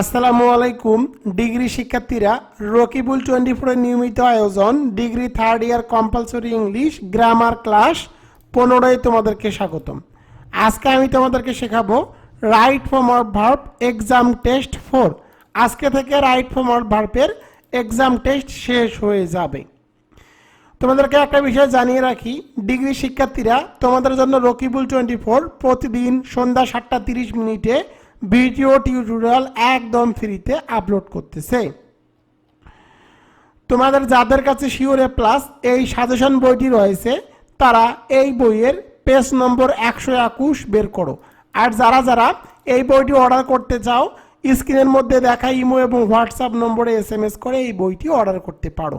আসসালামু আলাইকুম, ডিগ্রি শিক্ষার্থীরা, রকিবুল টোয়েন্টি ফোরের নিয়মিত আয়োজন, degree third year compulsory English grammar class পনেরোয় তোমাদেরকে স্বাগতম। আজকে আমি তোমাদেরকে শেখাবো right form of verb exam test four আজকে থেকে রাইট ফর্ম অফ ভার্বের এক্সাম টেস্ট শেষ হয়ে যাবে। তোমাদেরকে একটা বিষয় জানিয়ে রাখি, ডিগ্রি শিক্ষার্থীরা, তোমাদের জন্য রকিবুল টোয়েন্টি ফোর প্রতিদিন সন্ধ্যা সাতটা তিরিশ মিনিটে ভিডিও টিউটোরিয়াল একদম ফ্রিতে আপলোড করতেছে। তোমাদের যাদের কাছে শিওরে প্লাস এই সাজেশন বইটি রয়েছে, তারা এই বইয়ের পেজ নম্বর একশো একুশ বের করো। আর যারা যারা এই বইটি অর্ডার করতে চাও স্ক্রিনের মধ্যে দেখা ইমো এবং হোয়াটসঅ্যাপ নম্বরে এস এম এস করে এই বইটি অর্ডার করতে পারো।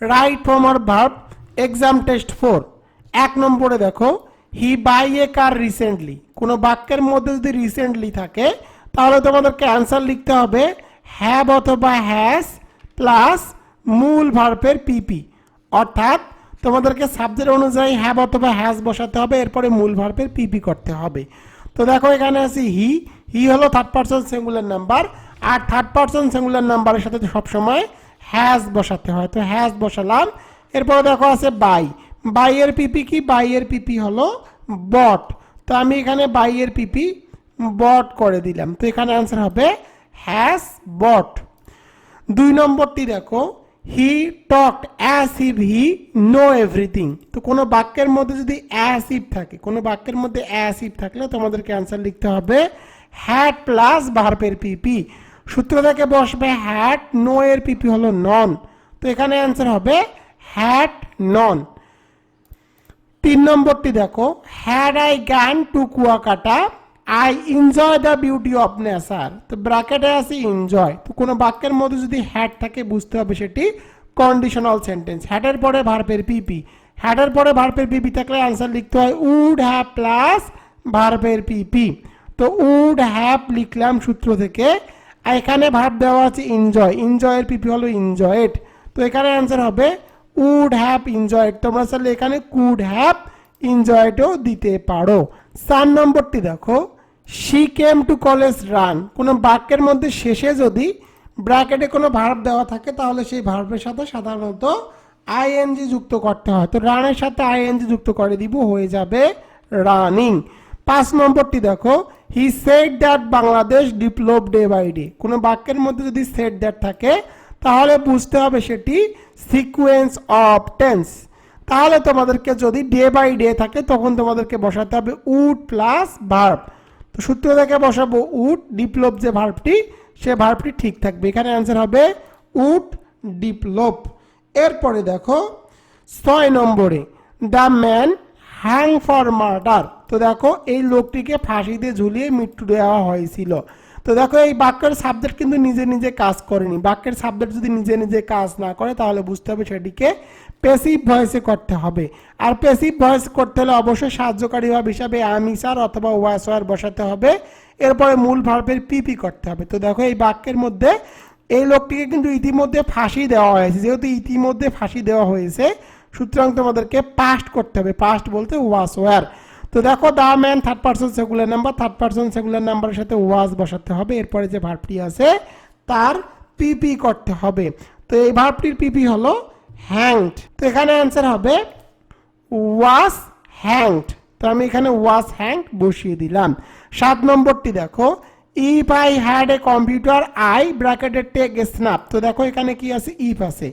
রাইট ফর্ম আর ভার্ব এক্সাম টেস্ট ফোর এক নম্বরে দেখো হি বাই এ কার রিসেন্টলি কোনো বাক্যের মধ্যে যদি রিসেন্টলি থাকে, তাহলে তোমাদেরকে অ্যান্সার লিখতে হবে হ্যাভ অথবা হ্যাজ প্লাস মূল ভার্বের পিপি অর্থাৎ তোমাদেরকে সাবজেক্ট অনুযায়ী হ্যাভ অথবা হ্যাজ বসাতে হবে, এরপরে মূল ভার্বের পিপি করতে হবে। তো দেখো, এখানে আছে হি হি হলো থার্ড পার্সন সিঙ্গুলার নাম্বার আর থার্ড পার্সন সিঙ্গুলার নাম্বারের সাথে সবসময় হ্যাজ বসাতে হয়। তো হ্যাজ বসালাম, এরপরে দেখো আছে বাই বাইয়ের পিপি কি? বাইয়ের পিপি হলো বট। তো আমি এখানে বাইয়ের পিপি বট করে দিলাম। তো এখানে অ্যান্সার হবে হ্যাজ বট দুই নম্বরটি দেখো। He talk as if he know everything তো কোনো বাক্যের মধ্যে যদি অ্যাস ইভ থাকে, কোনো বাক্যের মধ্যে অ্যাস ইভ থাকলে তোমাদেরকে অ্যান্সার লিখতে হবে হ্যাট প্লাস ভার্বের পিপি সূত্র থেকে বসবে হ্যাট নো এর পিপি হলো নন তো এখানে অ্যান্সার হবে হ্যাট নন তিন নম্বরটি দেখো। Had I gone to Kuakata I enjoy the beauty of nature তো ব্র্যাকেটে আছে এনজয় তো কোনো বাক্যের মধ্যে যদি হ্যাড থাকে, বুঝতে হবে সেটি কন্ডিশনাল সেন্টেন্স হ্যাডের পরে ভার্পের পিপি হ্যাডের পরে ভার্পের পিপি থাকলে আনসার লিখতে হয় উড হ্যাভ প্লাস ভার্বের পিপি তো উড হ্যাভ লিখলাম সূত্র থেকে। এখানে ভার্ব দেওয়া আছে এনজয় এনজয়ের পিপি হলো এনজয়েড তো এখানে অ্যান্সার হবে উড হ্যাভ এনজয়েড তোমরা চাইলে এখানে কুড হ্যাভ এনজয়েডও দিতে পারো। চার নম্বরটি দেখো she came to college run কোনো বাক্যের মধ্যে শেষে যদি ব্র্যাকেটে কোনো ভার্ব দেওয়া থাকে, তাহলে সেই ভার্বের সাথে সাধারণত আইএনজি যুক্ত করতে হয়। তো রানের সাথে আইএনজি যুক্ত করে দিব, হয়ে যাবে রানিং পাঁচ নম্বরটি দেখো he said that Bangladesh develop day by day কোনো বাক্যের মধ্যে যদি সেট দ্যাট থাকে তাহলে বুঝতে হবে সেটি সিকুয়েন্স অফ টেন্স তাহলে তোমাদেরকে যদি ডে বাই ডে থাকে, তখন তোমাদেরকে বসাতে হবে উড প্লাস ভার্ব তো সূত্র থেকে বসাবো উড ডিপ্লোপ যে ভার্বটি সে ভার্বটি ঠিক থাকবে। এখানে অ্যান্সার হবে উড ডিপ্লোপ এরপরে দেখো, ছয় নম্বরে the man hang for murder তো দেখো, এই লোকটিকে ফাঁসিতে ঝুলিয়ে মৃত্যু দেওয়া হয়েছিল। তো দেখো এই বাক্যের সাবজেক্ট কিন্তু নিজে নিজে কাজ করেনি। বাক্যের সাবজেক্ট যদি নিজে নিজে কাজ না করে, তাহলে বুঝতে হবে সেটিকে পেসিভ ভয়েসে করতে হবে। আর পেসিভ ভয়েস করতে হলে অবশ্যই সাহায্যকারী ভাব হিসাবে আমি স্যার অথবা ওয়াস ওয়ার বসাতে হবে। এরপরে মূল ভার্বের পিপি করতে হবে। তো দেখো এই বাক্যের মধ্যে এই লোকটিকে কিন্তু ইতিমধ্যে ফাঁসি দেওয়া হয়েছে। যেহেতু ইতিমধ্যে ফাঁসি দেওয়া হয়েছে, সুতরাং তোমাদেরকে পাস্ট করতে হবে। পাস্ট বলতে ওয়াস ওয়ার তো দেখো, the man third person singular number third person singular নাম্বারের সাথে ওয়াজ বসাতে হবে। এরপরে যে ভার্বটি আছে, তার পিপি করতে হবে। তো এই ভার্বটির পিপি হলো হ্যাংড তো এখানে অ্যান্সার হবে ওয়াস হ্যাংড তো আমি এখানে ওয়াস হ্যাংড বসিয়ে দিলাম। সাত নম্বরটি দেখো if I had a computer I ব্র্যাকেটের টেক স্ন্যাপ তো দেখো, এখানে কি আছে? ইফ আছে।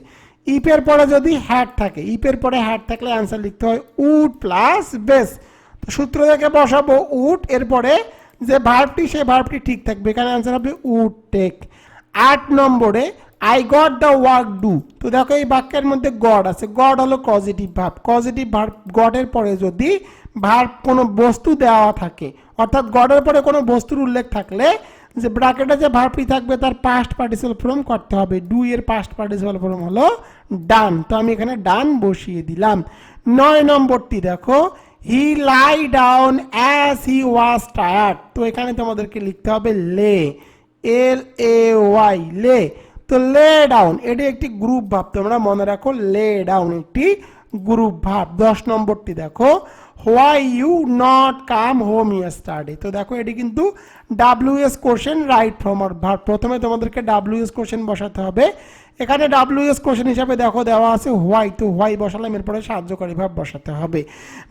ইফের পরে যদি হ্যাড থাকে ইফের পরে হ্যাড থাকলে অ্যান্সার লিখতে হয় উড প্লাস বেস তো সূত্র থেকে বসাবো উড এরপরে যে ভার্বটি সেই ভার্বটি ঠিক থাকবে। এখানে অ্যান্সার হবে উড টেক। আট নম্বরে I got the work do তো দেখো এই বাক্যের মধ্যে গড আছে। গড হলো পজিটিভ ভার্ব পজিটিভ ভার্ব গডের পরে যদি ভার্ব কোনো বস্তু দেওয়া থাকে, অর্থাৎ গডের পরে কোনো বস্তুর উল্লেখ থাকলে, যে ব্র্যাকেটে যে ভার্বটি থাকবে, তার পাস্ট পার্টিসিপাল ফর্ম করতে হবে। ডু এর পাস্ট পার্টিসিপাল ফর্ম হলো ডান তো আমি এখানে ডান বসিয়ে দিলাম। নয় নম্বরটি দেখো he lie down as he was tired তো এখানে তোমাদেরকে লিখতে হবে লে এল এ ওয়াই লে। তো লে ডাউন এটি একটি গ্রুপ ভাব। তোমরা মনে রাখো লে ডাউন একটি গ্রুপ ভাব। দশ নম্বরটি দেখো। Why you not come home study তো দেখো, এটি কিন্তু ডাব্লিউএস কোশ্চেন রাইট ফ্রম আর ভার্ব প্রথমে তোমাদেরকে ডাব্লিউএস কোশ্চেন বসাতে হবে। এখানে ডাব্লিউএস কোশ্চেন হিসাবে দেখো দেওয়া আছে হোয়াই তো হোয়াই বসালাম এরপরে সাহায্যকারী ভাব বসাতে হবে।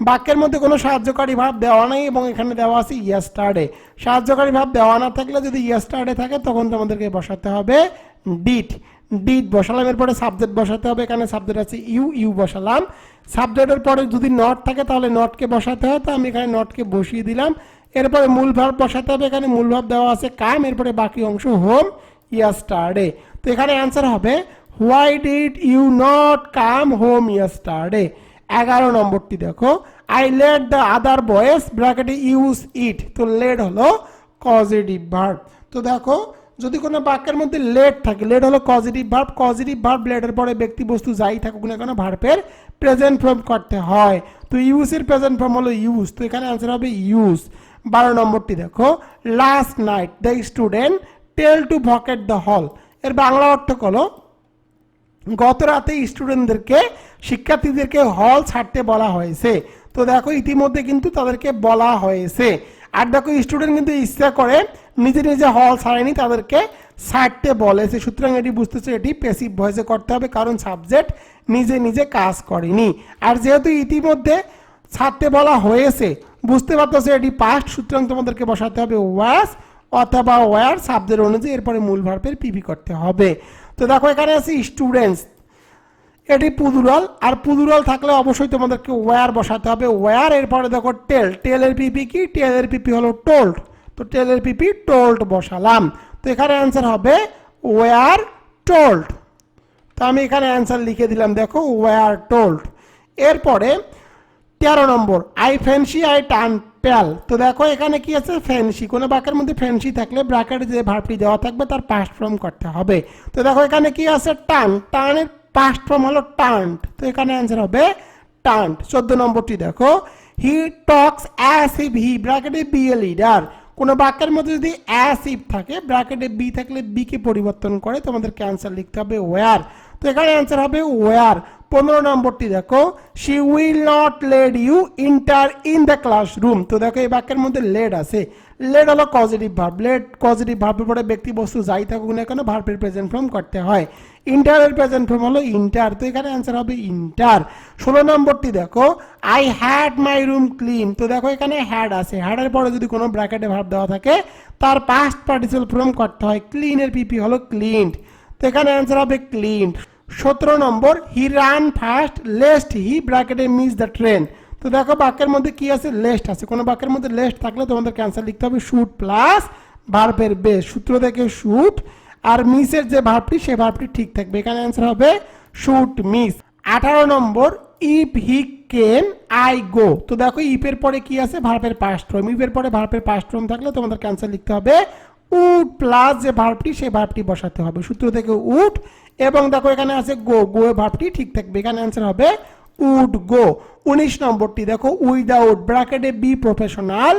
বাক্যের মধ্যে কোনো সাহায্যকারী ভাব দেওয়া নেই এবং এখানে দেওয়া আছে ইয়েস্টারডে সাহায্যকারী ভাব দেওয়া না থাকলে যদি ইয়েস্টারডে থাকে তখন তোমাদেরকে বসাতে হবে ডিট ডিট বসালাম, এরপরে সাবজেক্ট বসাতে হবে, এখানে সাবজেক্ট আছে ইউ ইউ বসালাম। সাবজেক্টের পরে যদি নট থাকে তাহলে নটকে বসাতে হয়? তো আমি এখানে নটকে বসিয়ে দিলাম। এরপরে মূল ভাব বসাতে হবে, এখানে মূল ভাব দেওয়া আছে কাম, এরপরে বাকি অংশ হোম ইয়াস্টারডে তো এখানে অ্যান্সার হবে why did you not come home yesterday এগারো নম্বরটি দেখো I let the other boys ব্র্যাকেটে ইউজ ইট তো লেট হলো কজেটিভ ভার্ব তো দেখো, যদি কোনো বাক্যের মধ্যে লেট থাকে লেট হলো পজিটিভ ভার্ব পজিটিভ ভার্ব লেটের পরে ব্যক্তি বস্তু যাই থাকুক না কেন ভার্বের প্রেজেন্ট ফর্ম করতে হয়। তো ইউজের প্রেজেন্ট ফর্ম হলো ইউজ তো এখানে অ্যান্সার হবে ইউজ বারো নম্বরটি দেখো last night the student tell to vacate the hall এর বাংলা অর্থ হলো গত রাতে স্টুডেন্টদেরকে শিক্ষার্থীদেরকে হল ছাড়তে বলা হয়েছে। তো দেখো, ইতিমধ্যে কিন্তু তাদেরকে বলা হয়েছে। আর দেখো স্টুডেন্ট কিন্তু ইচ্ছা করে নিজে নিজে হল ছাড়েনি, তাদেরকে ছাড়তে বলেছে। সুতরাং এটি বুঝতেছে এটি পেসিভ ভয়েসে করতে হবে, কারণ সাবজেক্ট নিজে নিজে কাজ করেনি। আর যেহেতু ইতিমধ্যে ছাড়তে বলা হয়েছে, বুঝতে পারতেছে, এটি পাস্ট সুতরাং তোমাদেরকে বসাতে হবে ওয়াস অথবা ওয়ার সাবজেক্ট অনুযায়ী এরপরে মূল ভার্বের পিপি করতে হবে। তো দেখো, এখানে আছে স্টুডেন্টস এটি পুদুরাল আর পুদুরাল থাকলে অবশ্যই তোমাদেরকে ওয়ার বসাতে হবে। ওয়ার এরপরে দেখো টেল টেলের পিপি কি? টেলের পিপি হলো টোল্ড তো টেলের পিপি টোল্ড বসালাম। তো এখানে অ্যান্সার হবে ওয়ার টোল্ড তো আমি এখানে অ্যান্সার লিখে দিলাম, দেখো ওয়ার টোল্ড এরপরে তেরো নম্বর, আই ফ্যান্সি, আই টান প্যাল। তো দেখো, এখানে কি আছে? ফ্যান্সি। কোনো বাক্যের মধ্যে ফ্যান্সি থাকলে ব্র্যাকেটে যে ভার্বটি দেওয়া থাকবে তার পাস্ট ফর্ম করতে হবে। তো দেখো, এখানে কি আছে? টান। টানের পাস্ট ফর্ম হলো টান্ট। তো এখানে অ্যান্সার হবে টান্ট। চোদ্দ নম্বরটি দেখো, হি টক্স অ্যাস ইফ হি। ব্র্যাকেটে বি এ লিডার। কোনো বাক্যের মধ্যে যদি অ্যাস ইফ থাকে, ব্র্যাকেটে বি থাকলে বিকে পরিবর্তন করে তোমাদেরকে অ্যান্সার লিখতে হবে ওয়ার। তো এখানে অ্যান্সার হবে ওয়ার। পনেরো নম্বরটি দেখো। She will not let you enter in the classroom তো দেখো এই বাক্যের মধ্যে লেড আছে। লেড হলো পজিটিভ ভার্ব লেড পজিটিভ ভার্বের পরে ব্যক্তি বস্তু যাই থাকুক না কেন ভার্বের প্রেজেন্ট ফর্ম করতে হয়। ইন্টারের প্রেজেন্ট ফর্ম হলো ইন্টার তো এখানে অ্যান্সার হবে ইন্টার ষোলো নম্বরটি দেখো। I had my room clean তো দেখো এখানে হ্যাড আছে। হ্যাডের পরে যদি কোনো ব্র্যাকেটে ভার্ব দেওয়া থাকে, তার পাস্ট পার্টিসিপাল ফর্ম করতে হয়। ক্লিনের পিপি হলো ক্লিনড তো এখানে অ্যান্সার হবে ক্লিনড সতেরো নম্বর he ran fast lest he ব্র্যাকেটে মিস দ্য ট্রেন তো দেখো বাক্যের মধ্যে কি আছে? লেস্ট আছে। কোনো বাক্যের মধ্যে লেস্ট থাকলে তোমাদের ক্যান্সার লিখতে হবে শুট প্লাস ভার্বের বেস সূত্র থেকে শুট আর মিসের যে ভার্বটি সে ভার্বটি ঠিক থাকবে। এখানে অ্যান্সার হবে শুট মিস আঠারো নম্বর ইফ হি কেন আই গো তো দেখো ইফের পরে কি আছে? ভার্বের পাস্ট ফর্ম ইফের পরে ভার্বের পাস্ট ফর্ম থাকলে তোমাদের ক্যান্সার লিখতে হবে উড প্লাস যে ভার্বটি, সেই ভার্বটি বসাতে হবে। সূত্র থেকে উড এবং দেখো এখানে আছে গো। গো ভার্বটি ঠিক থাকবে। এখানে অ্যান্সার হবে উড গো। উনিশ নম্বরটি দেখো উইদাউট ব্র্যাকেটে be professional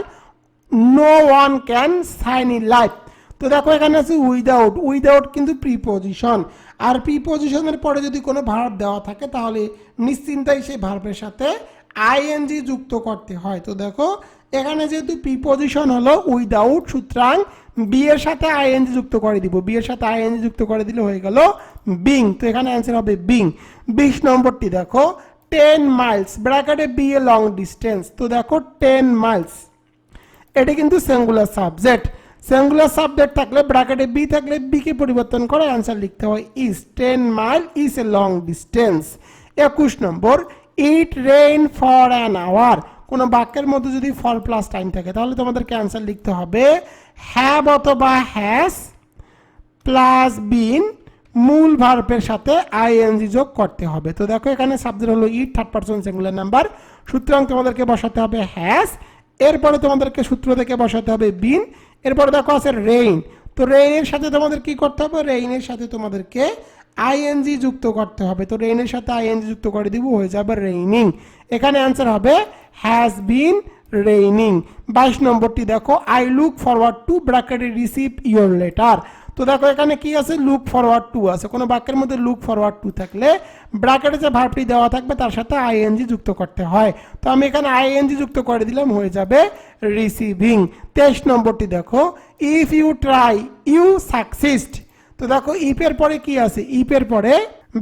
no one can shine in life তো দেখো এখানে আছে উইদাউট উইদাউট কিন্তু প্রিপোজিশন আর প্রিপোজিশনের পরে যদি কোনো ভার্ব দেওয়া থাকে, তাহলে নিশ্চিন্তাই সেই ভার্বের সাথে আইএনজি যুক্ত করতে হয়। তো দেখো, এখানে যেহেতু প্রিপোজিশন হলো উইদাউট সুতরাং বি এর সাথে আইএনজি যুক্ত করে দিব। বি এর সাথে আইএনজি যুক্ত করে দিলে হয়ে গেল বিং তো এখানে অ্যান্সার হবে বিং বিশ নম্বরটি দেখো টেন মাইলস ব্র্যাকেটে বি এ লং ডিস্টেন্স তো দেখো টেন মাইলস এটা কিন্তু সিঙ্গুলার সাবজেক্ট সিঙ্গুলার সাবজেক্ট থাকলে ব্র্যাকেটে বি থাকলে বি কে পরিবর্তন করে অ্যান্সার লিখতে হয়। Is ten mile is a long distance একুশ নম্বর it rain for an hour কোনো বাক্যের মধ্যে যদি ফর প্লাস টাইম থাকে, তাহলে তোমাদেরকে অ্যান্সার লিখতে হবে হ্যাভ অথবা হ্যাস প্লাস বিন মূল ভার্বের সাথে আইএনজি যোগ করতে হবে। তো দেখো এখানে সাবজেক্ট হলো it third person singular number সুতরাং তোমাদেরকে বসাতে হবে হ্যাস এরপরে তোমাদেরকে সূত্র থেকে বসাতে হবে বিন এরপরে দেখো আছে রেইন তো রেইনের সাথে তোমাদের কি করতে হবে? রেইনের সাথে তোমাদেরকে আইএনজি যুক্ত করতে হবে। তো রেইনের সাথে আইএনজি যুক্ত করে দিব, হয়ে যাবে রেইনিং। এখানে অ্যান্সার হবে হ্যাজ বিন রেইনিং বাইশ নম্বরটি দেখো আই লুক ফরওয়ার্ড টু ব্র্যাকেটে রিসিভ ইয়োর লেটার তো দেখো, এখানে কি আছে? লুক ফরওয়ার্ড টু আছে। কোনো বাক্যের মধ্যে লুক ফরওয়ার্ড টু থাকলে ব্র্যাকেটে যে ভার্বটি দেওয়া থাকবে, তার সাথে আইএনজি যুক্ত করতে হয়। তো আমি এখানে আইএনজি যুক্ত করে দিলাম, হয়ে যাবে রিসিভিং তেইশ নম্বরটি দেখো if you try you succeed তো দেখো ইফের পরে কি আছে? ইফের পরে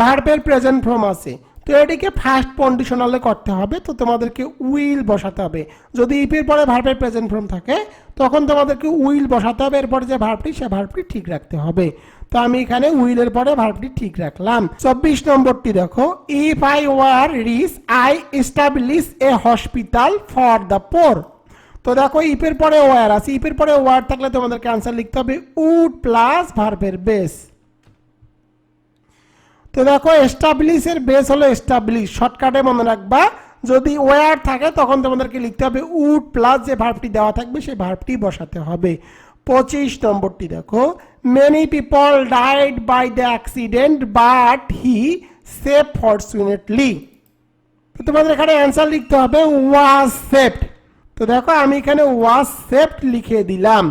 ভার্বের প্রেজেন্ট ফর্ম আছে। তো এটিকে ফার্স্ট কন্ডিশনালে করতে হবে, তো তোমাদেরকে উইল বসাতে হবে। যদি ইফের পরে ভার্বের প্রেজেন্ট ফর্ম থাকে, তখন তোমাদেরকে উইল বসাতে হবে, এরপরে যে ভার্বটি সে ভার্বটি ঠিক রাখতে হবে। তো আমি এখানে উইলের পরে ভার্বটি ঠিক রাখলাম। চব্বিশ নম্বরটি দেখো if I were rich I establish a hospital for the poor তো দেখো ইপের পরে ওয়ার আছে। ইপের পরে ওয়ার থাকলে তোমাদেরকে আনসার লিখতে হবে উড প্লাস ভার্বের বেস তো দেখো এস্টাবলিশের বেস হলো এস্টাবলিশ শর্টকাটে মনে রাখবা, যদি ওয়ার থাকে, তখন তোমাদেরকে লিখতে হবে উড প্লাস যে ভার্বটি দেওয়া থাকবে, সেই ভার্বটি বসাতে হবে। পঁচিশ নম্বরটি দেখো many people died by the accident but he save fortunately তোমাদের এখানে অ্যান্সার লিখতে হবে ওয়াজ সেফট তো দেখো আমি এখানে ওয়াজ লিখে দিলাম।